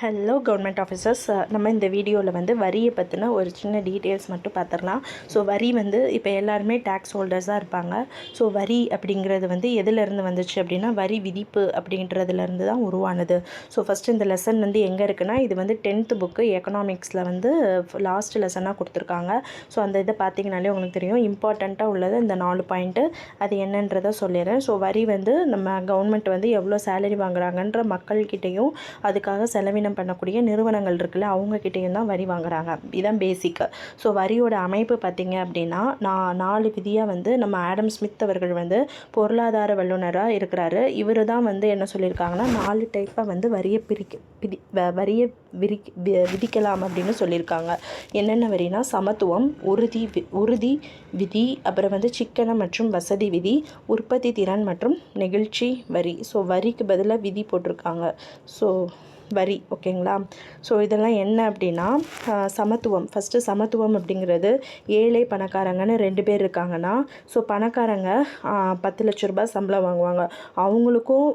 Hello government officers நம்ம இந்த வீடியோவில் வந்து வரியை பற்றின ஒரு சின்ன டீட்டெயில்ஸ் மட்டும் பார்த்துடலாம் ஸோ வரி வந்து இப்போ எல்லாருமே டேக்ஸ் ஹோல்டர்ஸாக இருப்பாங்க. ஸோ வரி அப்படிங்கிறது வந்து எதுலேருந்து வந்துச்சு அப்படின்னா வரி விதிப்பு அப்படின்றதுலேருந்து தான் உருவானது. ஸோ ஃபஸ்ட்டு இந்த லெசன் வந்து எங்கே இருக்குன்னா இது வந்து டென்த்து புக்கு எக்கனாமிக்ஸில் வந்து லாஸ்ட் லெசனாக கொடுத்துருக்காங்க. ஸோ அந்த இதை பார்த்தீங்கனாலே உங்களுக்கு தெரியும். இம்பார்ட்டண்ட்டாக உள்ளது இந்த நாலு பாயிண்ட்டு அது என்னன்றதை சொல்லிடுறேன். ஸோ வரி வந்து நம்ம கவர்மெண்ட் வந்து எவ்வளோ சேலரி வாங்குறாங்கன்ற மக்கள்கிட்டையும் அதுக்காக செலவினம் பண்ணக்கூடிய நிறுவனங்கள் இருக்குல்ல அவங்கக்கிட்டேயும் தான் வரி வாங்குறாங்க. இதுதான் பேசிக்கு ஸோ வரியோட அமைப்பு பார்த்தீங்க அப்படின்னா நான் நாலு விதியாக வந்து நம்ம ஆடம் ஸ்மித் அவர்கள் வந்து பொருளாதார வல்லுநராக இருக்கிறாரு. இவர் தான் வந்து என்ன சொல்லியிருக்காங்கன்னா நாலு டைப்பாக வந்து வரியை பிரிக்க விதி வ- வரியை விரி வி- விதிக்கலாம் அப்படின்னு சொல்லியிருக்காங்க. என்னென்ன வரினா சமத்துவம் உறுதி வி- உறுதி விதி அப்புறம் வந்து சிக்கனம் மற்றும் வசதி விதி உற்பத்தி திறன் மற்றும் நெகிழ்ச்சி வரி. ஸோ வரிக்கு பதிலாக விதி போட்டிருக்காங்க. ஸோ வரி ஓகேங்களா? ஸோ இதெல்லாம் என்ன அப்படின்னா சமத்துவம். ஃபஸ்ட்டு சமத்துவம் அப்படிங்கிறது ஏழை பணக்காரங்கன்னு ரெண்டு பேர் இருக்காங்கன்னா ஸோ பணக்காரங்க பத்து லட்ச ரூபாய் சம்பளம் வாங்குவாங்க. அவங்களுக்கும்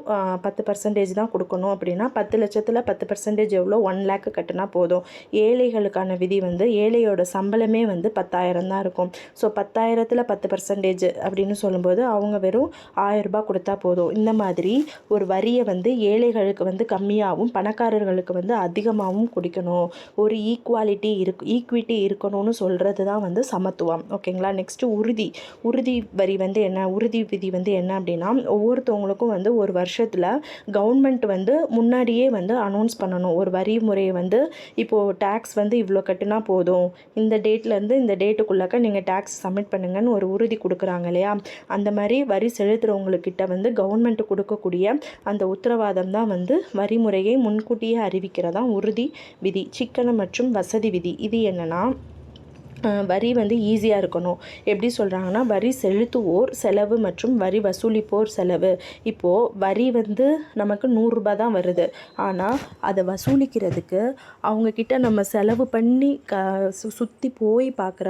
பத்து பர்சன்டேஜ் தான் கொடுக்கணும் அப்படின்னா பத்து லட்சத்தில் பத்து பர்சன்டேஜ் எவ்வளோ? ஒன் லேக்கு கட்டினா போதும். ஏழைகளுக்கான விதி வந்து ஏழையோட சம்பளமே வந்து பத்தாயிரம் தான் இருக்கும். ஸோ பத்தாயிரத்தில் பத்து பர்சன்டேஜ் அப்படின்னு சொல்லும்போது அவங்க வெறும் ஆயிரம் ரூபாய் கொடுத்தா போதும். இந்த மாதிரி ஒரு வரியை வந்து ஏழைகளுக்கு வந்து கம்மியாகவும் பணக்கார பணக்காரர்களுக்கு வந்து அதிகமாகவும் குடிக்கணும். ஒரு ஈக்குவாலிட்டி இருக்கு ஈக்விட்டி இருக்கணும்னு சொல்கிறது தான் வந்து சமத்துவம். ஓகேங்களா? நெக்ஸ்ட்டு உறுதி. உறுதி வரி வந்து என்ன? உறுதி விதி வந்து என்ன அப்படின்னா ஒவ்வொருத்தவங்களுக்கும் வந்து ஒரு வருஷத்தில் கவர்மெண்ட் வந்து முன்னாடியே வந்து அனௌன்ஸ் பண்ணணும். ஒரு வரி முறையை வந்து இப்போது டேக்ஸ் வந்து இவ்வளோ கட்டினா போதும். இந்த டேட்லேருந்து இந்த டேட்டுக்குள்ளாக்க நீங்கள் டேக்ஸ் சப்மிட் பண்ணுங்கன்னு ஒரு உறுதி கொடுக்குறாங்க இல்லையா? அந்த மாதிரி வரி செலுத்துகிறவங்கக்கிட்ட வந்து கவர்மெண்ட் கொடுக்கக்கூடிய அந்த உத்தரவாதம் தான் வந்து வரி முறையை முன்கூட்டியே அறிவிக்கிறதா உறுதி விதி சிக்கன மற்றும் வசதி விதி. இது என்னன்னா வரி வந்து ஈஸியாக இருக்கணும். எப்படி சொல்கிறாங்கன்னா வரி செலுத்துவோர் செலவு மற்றும் வரி வசூலிப்போர் செலவு. இப்போது வரி வந்து நமக்கு நூறுரூபா தான் வருது. ஆனால் அதை வசூலிக்கிறதுக்கு அவங்கக்கிட்ட நம்ம செலவு பண்ணி க சு சுற்றி போய் பார்க்குற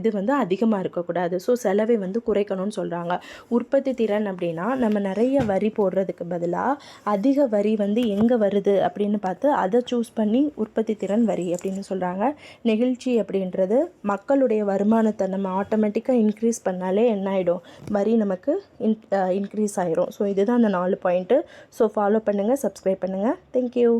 இது வந்து அதிகமாக இருக்கக்கூடாது. ஸோ செலவை வந்து குறைக்கணும்னு சொல்கிறாங்க உற்பத்தி திறன் அப்படின்னா நம்ம நிறைய வரி போடுறதுக்கு பதிலாக அதிக வரி வந்து எங்கே வருது அப்படின்னு பார்த்து அதை சூஸ் பண்ணி உற்பத்தி திறன் வரி அப்படின்னு சொல்கிறாங்க நெகிழ்ச்சி அப்படின்றது மக்களுடைய வருமானத்தை நம்ம ஆட்டோமேட்டிக்காக இன்க்ரீஸ் பண்ணாலே என்ன ஆகிடும் வரி நமக்கு இன் இன்க்ரீஸ் ஆகிரும் ஸோ இதுதான் அந்த நாலு பாயிண்ட்டு ஸோ ஃபாலோ பண்ணுங்கள் சப்ஸ்கிரைப் பண்ணுங்கள் தேங்க்யூ